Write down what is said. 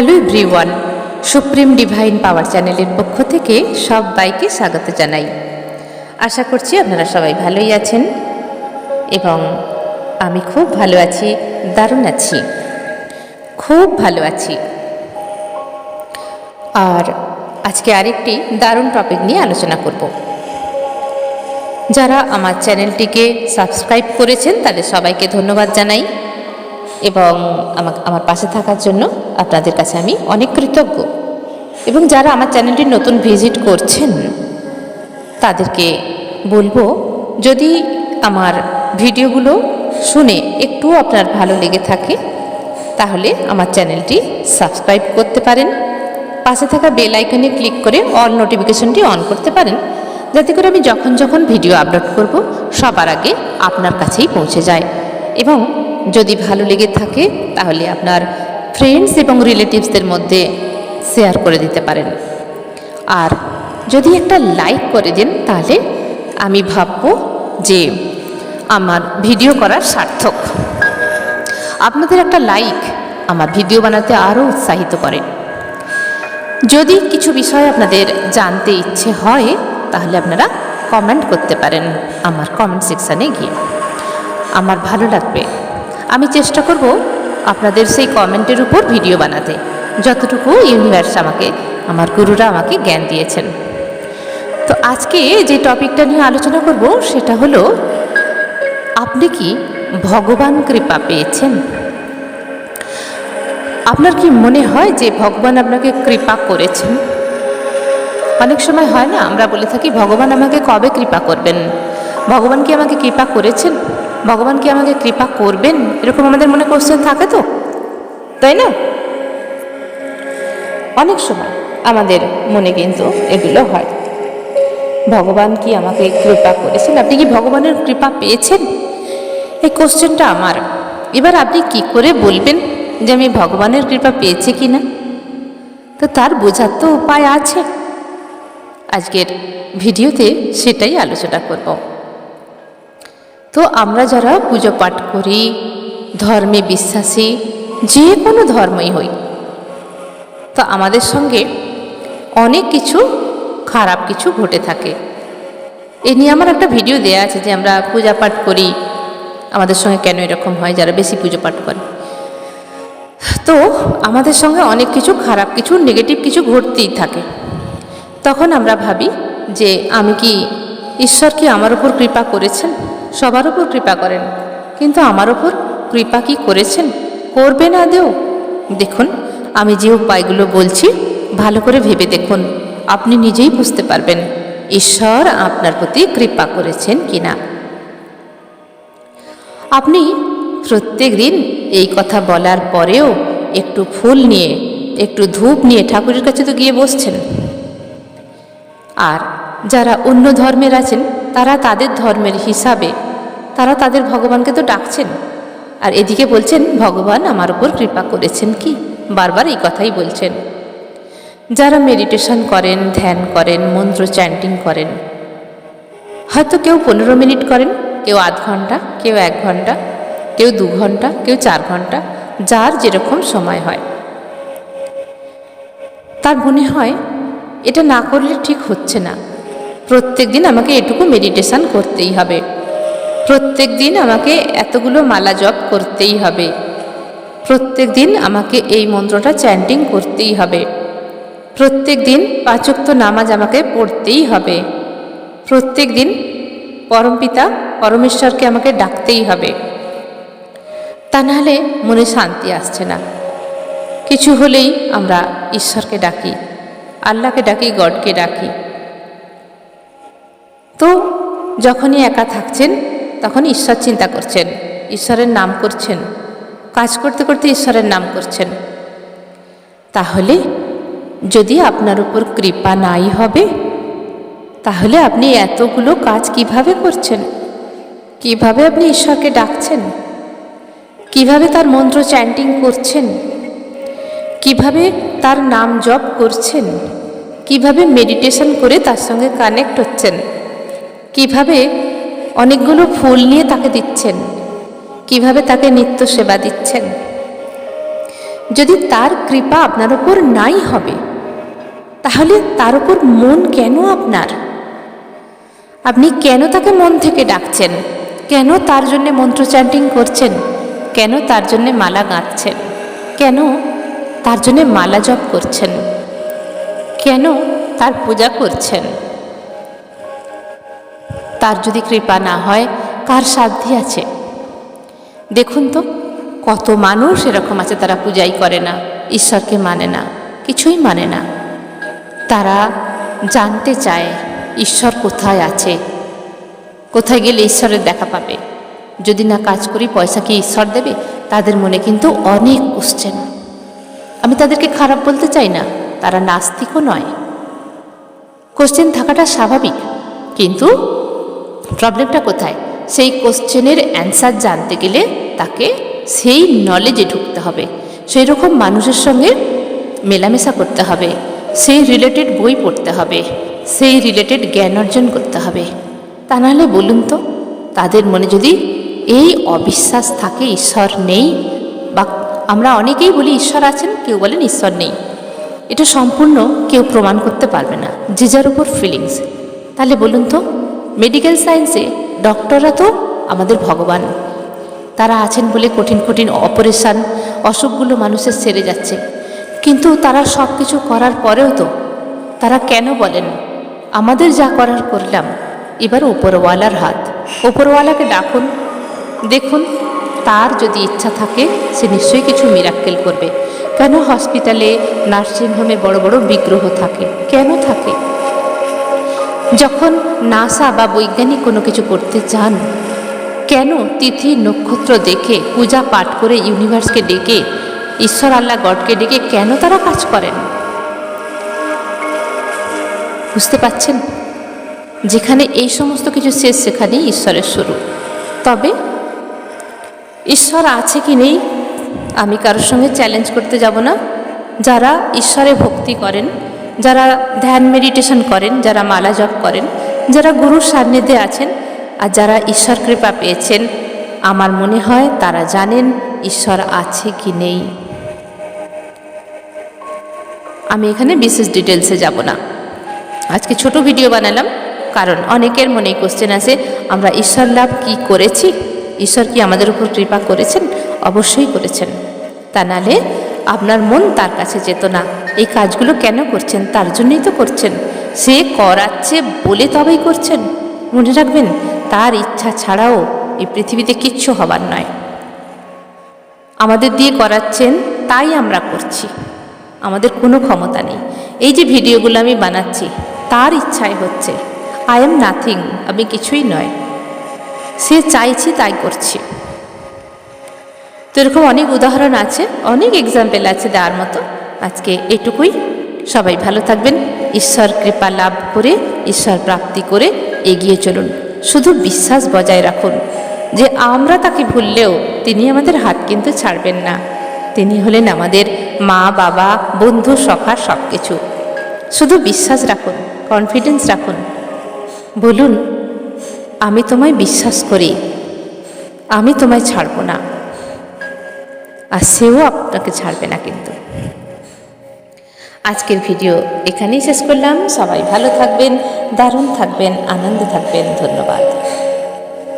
Hello everyone, Supreme Divine Power চ্যানেলের পক্ষ থেকে সব বাইকে স্বাগত জানাই। আশা করছি আপনারা সবাই ভালোই আছেন এবং আমি খুব ভালো আছি, দারুণ আছি, খুব ভালো আছি। আর আজকে আরেকটি দারুণ টপিক নিয়ে আলোচনা করব। যারা আমার চ্যানেলটিকে সাবস্ক্রাইব করেছেন তাদের সবাইকে ধন্যবাদ জানাই। এবং আমাকে, আমার পাশে থাকার জন্য আপনাদের কাছে আমি অনেক কৃতজ্ঞ। এবং যারা আমার চ্যানেলটি নতুন ভিজিট করছেন, তাদেরকে বলব, যদি আমার ভিডিওগুলো শুনে একটু আপনার ভালো লেগে থাকে, তাহলে আমার চ্যানেলটি সাবস্ক্রাইব করতে পারেন। পাশে থাকা বেল আইকনে ক্লিক করে অল নোটিফিকেশনটি অন করতে পারেন। যাতে করে আমি যখন যখন ভিডিও আপলোড করব, সবার আগে আপনার কাছেই পৌঁছে যায়। এবং যদি ভালো লেগে থাকে, তাহলে আপনার ফ্রেন্ডস এবং রিলেটিভসদের মধ্যে শেয়ার করে দিতে পারেন। আর যদি একটা লাইক করে দেন, তাহলে আমি ভাবব যে আমার ভিডিও করার সার্থক। আপনাদের একটা লাইক আমার ভিডিও বানাতে আরও উৎসাহিত করে। যদি কিছু বিষয় আপনাদের জানতে ইচ্ছে হয়, তাহলে আপনারা কমেন্ট করতে পারেন আমার কমেন্ট সেকশানে গিয়ে। আমার ভালো লাগবে। আমি চেষ্টা করব আপনাদের সেই কমেন্টের উপর ভিডিও বানাতে। যতটুকু ইউনিভার্স আমাকে, আমার গুরুরা আমাকে জ্ঞান দিয়েছেন। তো আজকে যে টপিকটা নিয়ে আলোচনা করব, সেটা হলো, আপনি কি ভগবান কৃপা পেয়েছেন? আপনার কি মনে হয় যে ভগবান আপনাকে কৃপা করেছেন? অনেক সময় হয় না, আমরা বলে থাকি, ভগবান আমাকে কবে কৃপা করবেন? ভগবান কি আমাকে কৃপা করেছেন? ভগবান কি আমাকে কৃপা করবেন? এরকম আমাদের মনে কোশ্চেন থাকে তো? তাই না? অনেক সময় আমাদের মনে কিন্তু এগুলো হয়। ভগবান কি আমাকে কৃপা করেছেন? আপনি কি ভগবানের কৃপা পেয়েছেন? এই কোশ্চেনটা আমার। এবার আপনি কি করে বলবেন যে আমি ভগবানের কৃপা পেয়েছি কি না তো তার বোঝার তো উপায় আছে। আজকের ভিডিওতে সেটাই আলোচনা করব। তো আমরা যারা পুজো পাঠ করি, ধর্মে বিশ্বাসী, যে কোনো ধর্মই হই। তো আমাদের সঙ্গে অনেক কিছু, খারাপ কিছু ঘটে থাকে। এ নিয়ে আমার একটা ভিডিও দেয়া আছে যে আমরা পূজা পাঠ করি, আমাদের সঙ্গে কেন এরকম হয় যারা বেশি পুজো পাঠ করে। তো আমাদের সঙ্গে অনেক কিছু খারাপ কিছু নেগেটিভ কিছু ঘটতেই থাকে। তখন আমরা ভাবি যে আমি কি, ঈশ্বর কি আমার উপর কৃপা করেছেন? সবার উপর কৃপা করেন। কিন্তু আমার উপর কৃপা কি করেছেন? করবে না দেও। দেখুন, আমি যে উপায়গুলো বলছি, ভালো করে ভেবে দেখুন। আপনি নিজেই বুঝতে পারবেন, ঈশ্বর আপনার প্রতি কৃপা করেছেন কিনা। আপনি প্রত্যেক দিন এই কথা বলার পরেও একটু ফুল নিয়ে, একটু ধূপ নিয়ে ঠাকুরের কাছে তো গিয়ে বসছেন। আর যারা অন্য ধর্মের আছেন তারা তাদের ধর্মের হিসাবে, তারা তাদের ভগবানকে তো ডাকছেন। আর এদিকে বলছেন, ভগবান আমার উপর কৃপা করেছেন কি? বারবার এই কথাই বলছেন। যারা মেডিটেশন করেন, ধ্যান করেন, মন্ত্র চ্যান্টিং করেন, হয়তো কেউ পনেরো মিনিট করেন, কেউ আধ ঘণ্টা, কেউ এক ঘণ্টা, কেউ দু ঘণ্টা, কেউ চার ঘণ্টা, যার যেরকম সময় হয়। তার মনে হয়, এটা না করলে ঠিক হচ্ছে না। প্রত্যেক দিন আমাকে এটুকু মেডিটেশন করতেই হবে। প্রত্যেক দিন আমাকে এতগুলো মালা জপ করতেই হবে। প্রত্যেক দিন আমাকে এই মন্ত্রটা চ্যান্টিং করতেই হবে। প্রত্যেক দিন পাচক্ত নামাজ আমাকে পড়তেই হবে। প্রত্যেক দিন পরমপিতা পরমেশ্বরকে আমাকে ডাকতেই হবে। তা নাহলে মনে শান্তি আসছে না। কিছু হলেই আমরা ঈশ্বরকে ডাকি, আল্লাহকে ডাকি, গডকে ডাকি। তো যখনই একা থাকছেন, তখন ঈশ্বর চিন্তা করছেন, ঈশ্বরের নাম করছেন, কাজ করতে করতে ঈশ্বরের নাম করছেন। তাহলে যদি আপনার উপর কৃপা নাই হবে, তাহলে আপনি এতগুলো কাজ কীভাবে করছেন? কীভাবে আপনি ঈশ্বরকে ডাকছেন? কীভাবে তার মন্ত্র চ্যান্টিং করছেন? কীভাবে তার নাম জপ করছেন? কীভাবে মেডিটেশন করে তার সঙ্গে কানেক্ট হচ্ছেন? কীভাবে অনেকগুলো ফুল নিয়ে তাকে দিচ্ছেন? কীভাবে তাকে নিত্য সেবা দিচ্ছেন? যদি তার কৃপা আপনার উপর নাই হবে, তাহলে তার উপর মন কেন আপনার? আপনি কেন তাকে মন থেকে ডাকছেন? কেন তার জন্যে মন্ত্র চ্যান্টিং করছেন? কেন তার জন্যে মালা গাঁথছেন? কেন তার জন্যে মালা জপ করছেন? কেন তার পূজা করছেন? তার যদি কৃপা না হয়, কার সাধ্যি আছে? দেখুন তো, কত মানুষ এরকম আছে তারা পূজাই করে না, ঈশ্বরকে মানে না, কিছুই মানে না। তারা জানতে চায়, ঈশ্বর কোথায় আছে? কোথায় গেলে ঈশ্বরের দেখা পাবে? যদি না কাজ করি, পয়সা কি ঈশ্বর দেবে? তাদের মনে কিন্তু অনেক কোশ্চেন আমি তাদেরকে খারাপ বলতে চাই না, তারা নাস্তিকও নয়। কোশ্চেন থাকাটা স্বাভাবিক, কিন্তু প্রবলেমটা কোথায়? সেই কোশ্চেনের অ্যান্সার জানতে গেলে তাকে সেই নলেজে ঢুকতে হবে। সেই রকম মানুষের সঙ্গে মেলামেশা করতে হবে। সেই রিলেটেড বই পড়তে হবে। সেই রিলেটেড জ্ঞান অর্জন করতে হবে। তা নাহলে বলুন তো, তাদের মনে যদি এই অবিশ্বাস থাকে ঈশ্বর নেই বা আমরা অনেকেই বলি ঈশ্বর আছেন, কেউ বলেন ঈশ্বর নেই। এটা সম্পূর্ণ কেউ প্রমাণ করতে পারবে না। যে যার উপর ফিলিংস তাহলে বলুন তো মেডিকেল সায়েন্সে ডক্টররা তো আমাদের ভগবান। তারা আছেন বলে কঠিন কঠিন অপারেশান অসুখগুলো মানুষের সেরে যাচ্ছে। কিন্তু তারা সব কিছু করার পরেও তো তারা কেন বলেন, আমাদের যা করার করলাম, এবার উপরওয়ালার হাত। ওপরওয়ালাকে ডাকুন, দেখুন, তার যদি ইচ্ছা থাকে, সে নিশ্চয়ই কিছু মিরাক্কেল করবে। কেন হসপিটালে নার্সিংহোমে বড় বড় বিগ্রহ থাকে? কেন থাকে? যখন নাসা বা বৈজ্ঞানিক কোনো কিছু করতে চান, কেন তিথি নক্ষত্র দেখে, পূজা পাঠ করে ইউনিভার্সকে ডেকে, ঈশ্বর আল্লাহ গডকে ডেকে কেন তারা কাজ করেন? বুঝতে পাচ্ছেন যেখানে এই সমস্ত কিছু শেষ, সেখানেই ঈশ্বরের শুরু। তবে, ঈশ্বর আছে কি নেই? আমি কারোর সঙ্গে চ্যালেঞ্জ করতে যাব না। যারা ঈশ্বরে ভক্তি করেন যারা ধ্যান মেডিটেশন করেন, যারা মালা জপ করেন, যারা গুরুর সান্নিধ্যে আছেন আর যারা ঈশ্বর কৃপা পেয়েছেন, আমার মনে হয় তারা জানেন ঈশ্বর আছে কি নেই। আমি এখানে বিশেষ ডিটেলসে যাব না। আজকে ছোট ভিডিও বানালাম, কারণ অনেকের মনে কোশ্চেন আছে আমরা ঈশ্বর লাভ কি করেছি? ঈশ্বর কি আমাদের উপর কৃপা করেছেন? অবশ্যই করেছেন। তা নালে আপনার মন তার কাছে যেত না। এই কাজগুলো কেন করছেন? তার জন্যই তো করছেন। সে করাচ্ছে বলে তবেই করছেন। মনে রাখবেন, তার ইচ্ছা ছাড়াও এই পৃথিবীতে কিচ্ছু হবার নয়। আমাদের দিয়ে করাচ্ছেন, তাই আমরা করছি। আমাদের কোনো ক্ষমতা নেই। এই যে ভিডিওগুলো আমি বানাচ্ছি, তার ইচ্ছায় হচ্ছে আই এম নাথিং আমি কিছুই নয়। সে চাইছি, তাই করছি। তো এরকম অনেক উদাহরণ আছে, অনেক এক্সাম্পল আছে দেওয়ার মতো। আজকে এটুকুই। সবাই ভালো থাকবেন। ঈশ্বর কৃপা লাভ করে, ঈশ্বর প্রাপ্তি করে এগিয়ে চলুন। শুধু বিশ্বাস বজায় রাখুন যে আমরা তাকে ভুললেও তিনি আমাদের হাত কিন্তু ছাড়বেন না। তিনি হলেন আমাদের মা, বাবা, বন্ধু, সখা সব কিছু শুধু বিশ্বাস রাখুন কনফিডেন্স রাখুন। বলুন, আমি তোমায় বিশ্বাস করি, আমি তোমায় ছাড়ব না। আর সেও আপনাকে ছাড়বে না কিন্তু। আজকের ভিডিও এখানেই শেষ করলাম। সবাই ভালো থাকবেন দারুণ থাকবেন আনন্দে থাকবেন। ধন্যবাদ।